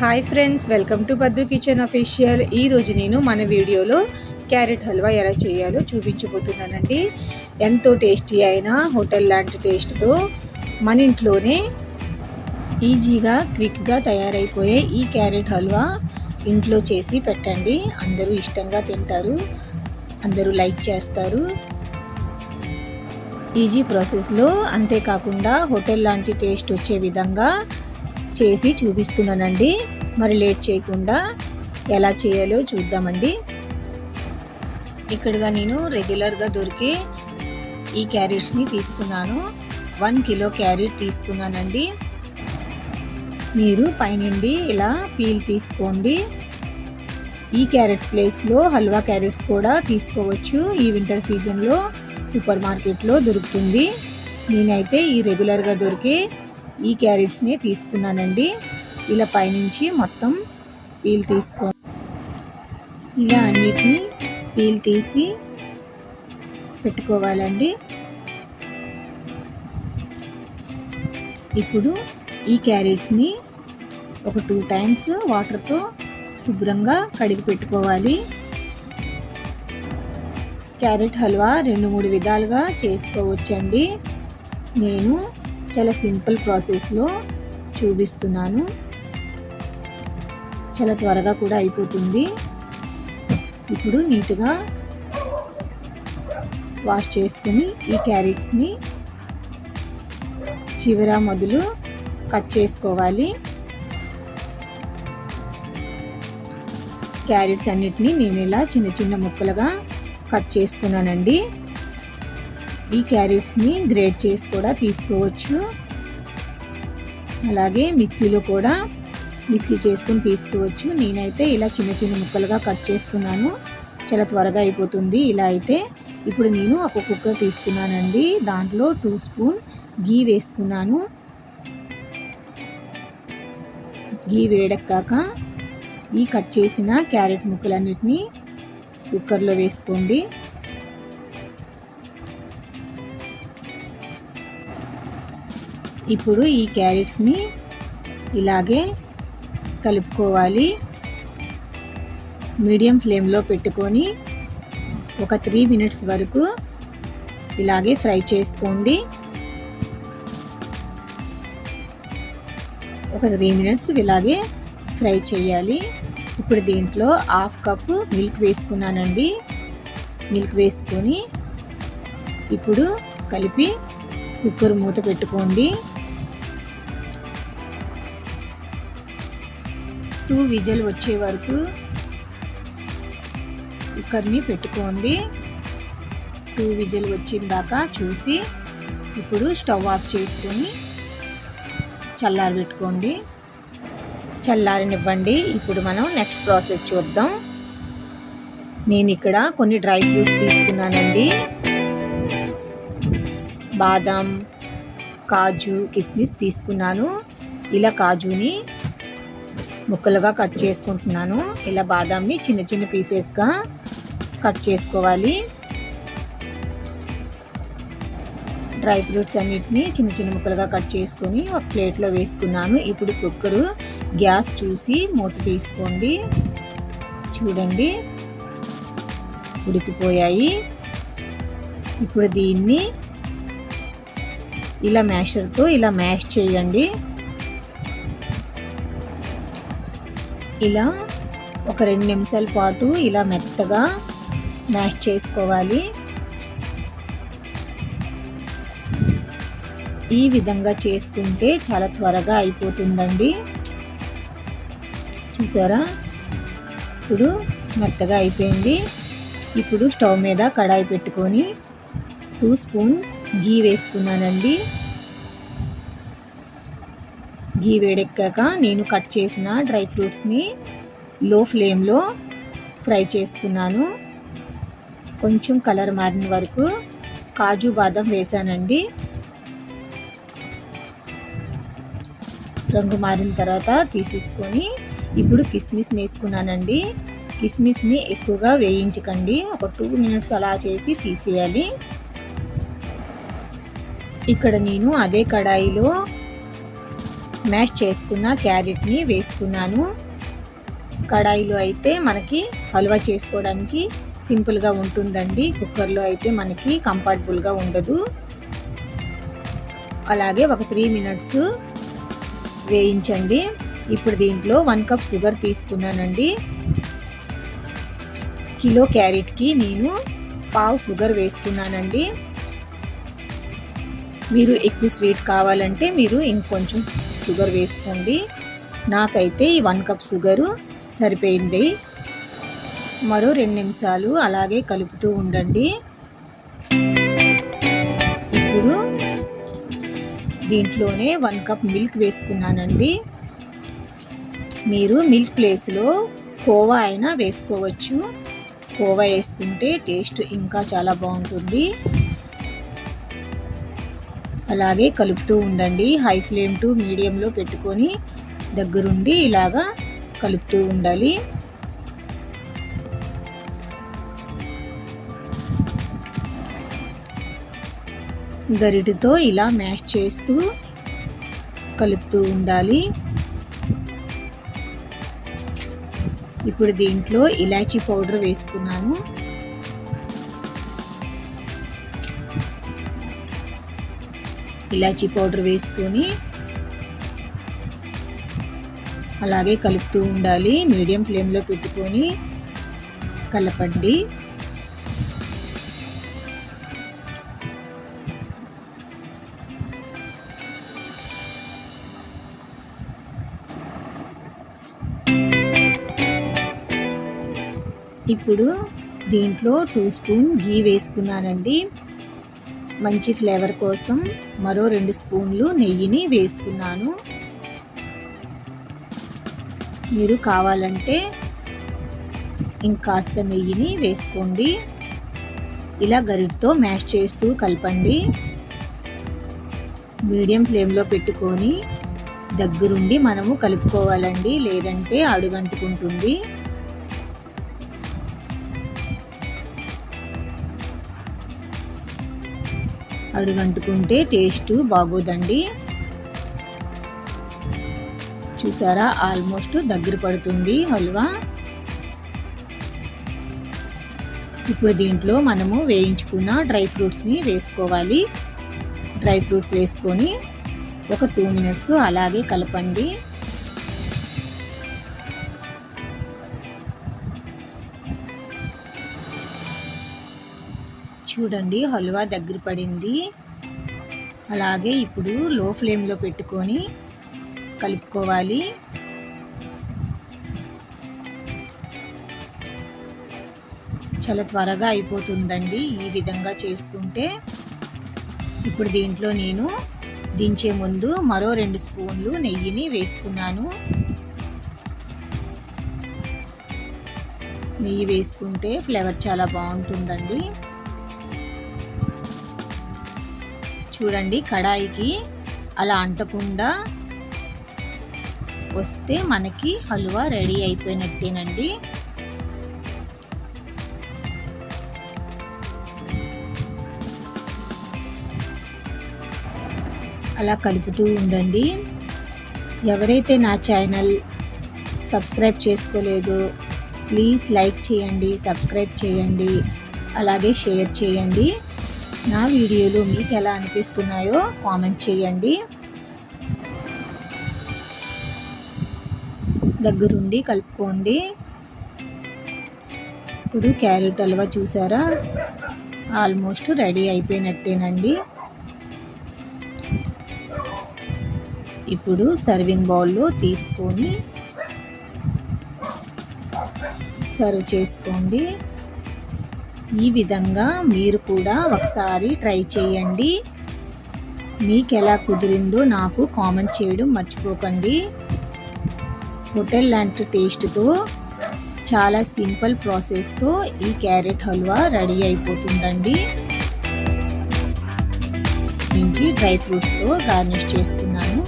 Hi friends welcome to Paddu kitchen official ఈరోజు నేను మన వీడియోలో క్యారెట్ హల్వా ఎలా చేయాలో చూపించబోతున్నానండి. ఎంతో టేస్టీ అయిన హోటల్ లాంటి టేస్ట్తో మన ఇంట్లోనే ఈజీగా క్విక్గా తయారైపోయే ఈ క్యారెట్ హల్వా ఇంట్లో చేసి పెట్టండి. అందరూ ఇష్టంగా తింటారు అందరూ లైక్ చేస్తారు. ఈజీ ప్రాసెస్లో అంతేకాకుండా హోటల్ లాంటి టేస్ట్ వచ్చే విధంగా చేసి చూపిస్తున్నానండి. మరి లేట్ చేయకుండా ఎలా చేయాలో చూద్దామండి. ఇక్కడగా నేను రెగ్యులర్గా దొరికే ఈ క్యారెట్స్ని తీసుకున్నాను. వన్ కిలో క్యారెట్ తీసుకున్నానండి. మీరు పైనుండి ఇలా పీల్ తీసుకోండి. ఈ క్యారెట్స్ ప్లేస్లో హల్వా క్యారెట్స్ కూడా తీసుకోవచ్చు. ఈ వింటర్ సీజన్లో సూపర్ మార్కెట్లో దొరుకుతుంది. నేనైతే ఈ రెగ్యులర్గా దొరికే ఈ క్యారెట్స్ని తీసుకున్నానండి. ఇలా పైనుంచి మొత్తం పీల్ తీసుకో ఇలా అన్నిటినీ పీల్ తీసి పెట్టుకోవాలండి. ఇప్పుడు ఈ క్యారెట్స్ని ఒక టూ టైమ్స్ వాటర్తో శుభ్రంగా కడిగి పెట్టుకోవాలి. క్యారెట్ హల్వా రెండు మూడు విధాలుగా చేసుకోవచ్చండి. నేను చాలా సింపుల్ ప్రాసెస్లో చూపిస్తున్నాను. చాలా త్వరగా కూడా అయిపోతుంది. ఇప్పుడు నీట్గా వాష్ చేసుకుని ఈ క్యారెట్స్ని చివర మొదలు కట్ చేసుకోవాలి. క్యారెట్స్ అన్నిటిని నేను ఇలా చిన్న చిన్న ముక్కలుగా కట్ చేసుకున్నానండి. ఈ క్యారెట్స్ని గ్రేట్ చేసి కూడా తీసుకోవచ్చు. అలాగే మిక్సీలో కూడా మిక్సీ చేసుకొని తీసుకోవచ్చు. నేనైతే ఇలా చిన్న చిన్న ముక్కలుగా కట్ చేసుకున్నాను. చాలా త్వరగా అయిపోతుంది ఇలా అయితే. ఇప్పుడు నేను ఒక కుక్కర్ తీసుకున్నానండి. దాంట్లో టూ స్పూన్ గీ వేసుకున్నాను. గీ వేడక్కాక ఈ కట్ చేసిన క్యారెట్ ముక్కలన్నిటినీ కుక్కర్లో వేసుకోండి. ఇప్పుడు ఈ క్యారెట్స్ని ఇలాగే కలుపుకోవాలి. మీడియం ఫ్లేమ్లో పెట్టుకొని ఒక త్రీ మినిట్స్ వరకు ఇలాగే ఫ్రై చేసుకోండి. ఒక త్రీ మినిట్స్ ఇలాగే ఫ్రై చేయాలి. ఇప్పుడు దీంట్లో హాఫ్ కప్ మిల్క్ వేసుకున్నానండి. మిల్క్ వేసుకొని ఇప్పుడు కలిపి కుక్కర్ మూత పెట్టుకోండి. టూ విజల్ వచ్చే వరకు కుక్కర్ని పెట్టుకోండి. టూ విజల్ వచ్చిందాక చూసి ఇప్పుడు స్టవ్ ఆఫ్ చేసుకొని చల్లారి పెట్టుకోండి. చల్లారనివ్వండి. ఇప్పుడు మనం నెక్స్ట్ ప్రాసెస్ చూద్దాం. నేను ఇక్కడ కొన్ని డ్రై ఫ్రూట్స్ తీసుకున్నానండి. బాదం కాజు కిస్మిస్ తీసుకున్నాను. ఇలా కాజుని ముక్కలుగా కట్ చేసుకుంటున్నాను. ఇలా బాదాంని చిన్న చిన్న పీసెస్గా కట్ చేసుకోవాలి. డ్రై ఫ్రూట్స్ అన్నిటిని చిన్న చిన్న ముక్కలుగా కట్ చేసుకొని ఒక ప్లేట్లో వేసుకున్నాను. ఇప్పుడు కుక్కరు గ్యాస్ చూసి మూత తీసుకోండి. చూడండి. ఉడికిపోయాయి. ఇప్పుడు దీన్ని ఇలా మ్యాషర్తో ఇలా మ్యాష్ చేయండి. ఇలా ఒక రెండు నిమిషాల పాటు ఇలా మెత్తగా మ్యాష్ చేసుకోవాలి. ఈ విధంగా చేసుకుంటే చాలా త్వరగా అయిపోతుందండి. చూసారా? ఇప్పుడు మెత్తగా అయిపోయింది. ఇప్పుడు స్టవ్ మీద కడాయి పెట్టుకొని టూ స్పూన్ గీ వేసుకున్నానండి. గీ వేడెక్కాక నేను కట్ చేసిన డ్రై ఫ్రూట్స్ని లో ఫ్లేమ్లో ఫ్రై చేసుకున్నాను. కొంచెం కలర్ మారిన వరకు కాజు బాదం వేసానండి. రంగు మారిన తర్వాత తీసేసుకొని ఇప్పుడు కిస్మిస్ వేసుకున్నానండి కిస్మిస్ని ఎక్కువగా వేయించకండి. ఒక టూ మినిట్స్ అలా చేసి తీసేయాలి. ఇక్కడ నేను అదే కడాయిలో మ్యాష్ చేసుకున్న క్యారెట్ని వేసుకున్నాను కడాయిలో అయితే మనకి హల్వా చేసుకోవడానికి సింపుల్గా ఉంటుందండి. కుక్కర్లో అయితే మనకి కంఫర్టబుల్గా ఉండదు. అలాగే ఒక త్రీ మినిట్స్ వేయించండి. ఇప్పుడు దీంట్లో వన్ కప్ షుగర్ తీసుకున్నానండి. కిలో క్యారెట్కి నేను పావు షుగర్ వేసుకున్నానండి. మీరు ఎక్కువ స్వీట్ కావాలంటే మీరు ఇంకొంచెం షుగర్ వేసుకోండి. నాకైతే ఈ వన్ కప్ షుగరు సరిపోయింది. మరో రెండు నిమిషాలు అలాగే కలుపుతూ ఉండండి. ఇప్పుడు దీంట్లోనే వన్ కప్ మిల్క్ వేసుకున్నానండి. మీరు మిల్క్ ప్లేస్లో కోవా అయినా వేసుకోవచ్చు. కోవా వేసుకుంటే టేస్ట్ ఇంకా చాలా బాగుంటుంది. అలాగే కలుపుతూ ఉండండి. హై ఫ్లేమ్ టు మీడియంలో పెట్టుకొని దగ్గరుండి ఇలాగా కలుపుతూ ఉండాలి. గరిటితో ఇలా మ్యాష్ చేస్తూ కలుపుతూ ఉండాలి. ఇప్పుడు దీంట్లో ఇలాచీ పౌడర్ వేసుకున్నాను. ఇలాచీ పౌడర్ వేసుకొని అలాగే కలుపుతూ ఉండాలి. మీడియం ఫ్లేమ్లో పెట్టుకొని కలపండి. ఇప్పుడు దీంట్లో టూ స్పూన్ గీ వేసుకున్నానండి. మంచి ఫ్లేవర్ కోసం మరో రెండు స్పూన్లు నెయ్యిని వేసుకున్నాను. మీరు కావాలంటే ఇంకాస్త నెయ్యిని వేసుకోండి. ఇలా గరిటతో మ్యాష్ చేస్తూ కలపండి. మీడియం ఫ్లేమ్లో పెట్టుకొని దగ్గరుండి మనము కలుపుకోవాలండి లేదంటే అడుగంటుకుంటుంది. అడుగంటుకుంటే టేస్ట్ బాగోదండి. చూసారా? ఆల్మోస్ట్ దగ్గర పడుతుంది హల్వా. ఇప్పుడు దీంట్లో మనము వేయించుకున్న డ్రై ఫ్రూట్స్ని వేసుకోవాలి. డ్రై ఫ్రూట్స్ వేసుకొని ఒక టూ మినిట్స్ అలాగే కలపండి. చూడండి హల్వా దగ్గర పడింది. అలాగే ఇప్పుడు లో ఫ్లేమ్లో పెట్టుకొని కలుపుకోవాలి. చాలా త్వరగా అయిపోతుందండి ఈ విధంగా చేసుకుంటే. ఇప్పుడు దీంట్లో నేను దించే ముందు మరో రెండు స్పూన్లు నెయ్యిని వేసుకున్నాను. నెయ్యి వేసుకుంటే ఫ్లేవర్ చాలా బాగుంటుందండి. చూడండి కడాయికి అలా అంటకుండా వస్తే మనకి హల్వా రెడీ అయిపోయినట్టేనండి. అలా కలుపుతూ ఉండండి. ఎవరైతే నా ఛానల్ సబ్స్క్రైబ్ చేసుకోలేదో ప్లీజ్ లైక్ చేయండి సబ్స్క్రైబ్ చేయండి అలాగే షేర్ చేయండి. నా వీడియోలు మీకు ఎలా అనిపిస్తున్నాయో కామెంట్ చేయండి. దగ్గరుండి కలుపుకోండి. ఇప్పుడు క్యారెట్ హల్వా చూసారా? ఆల్మోస్ట్ రెడీ అయిపోయినట్టేనండి. ఇప్పుడు సర్వింగ్ బౌల్లో తీసుకొని సర్వ్ చేసుకోండి. ఈ విధంగా మీరు కూడా ఒకసారి ట్రై చేయండి. మీకు ఎలా కుదిరిందో నాకు కామెంట్ చేయడం మర్చిపోకండి. హోటల్ లాంటి టేస్ట్తో చాలా సింపుల్ ప్రాసెస్తో ఈ క్యారెట్ హల్వా రెడీ అయిపోతుందండి. నుంచి డ్రై ఫ్రూట్స్తో గార్నిష్ చేసుకున్నాను.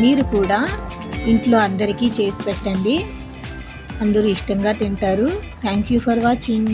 మీరు కూడా ఇంట్లో అందరికీ చేసి పెట్టండి. అందరూ ఇష్టంగా తింటారు. Thank you for watching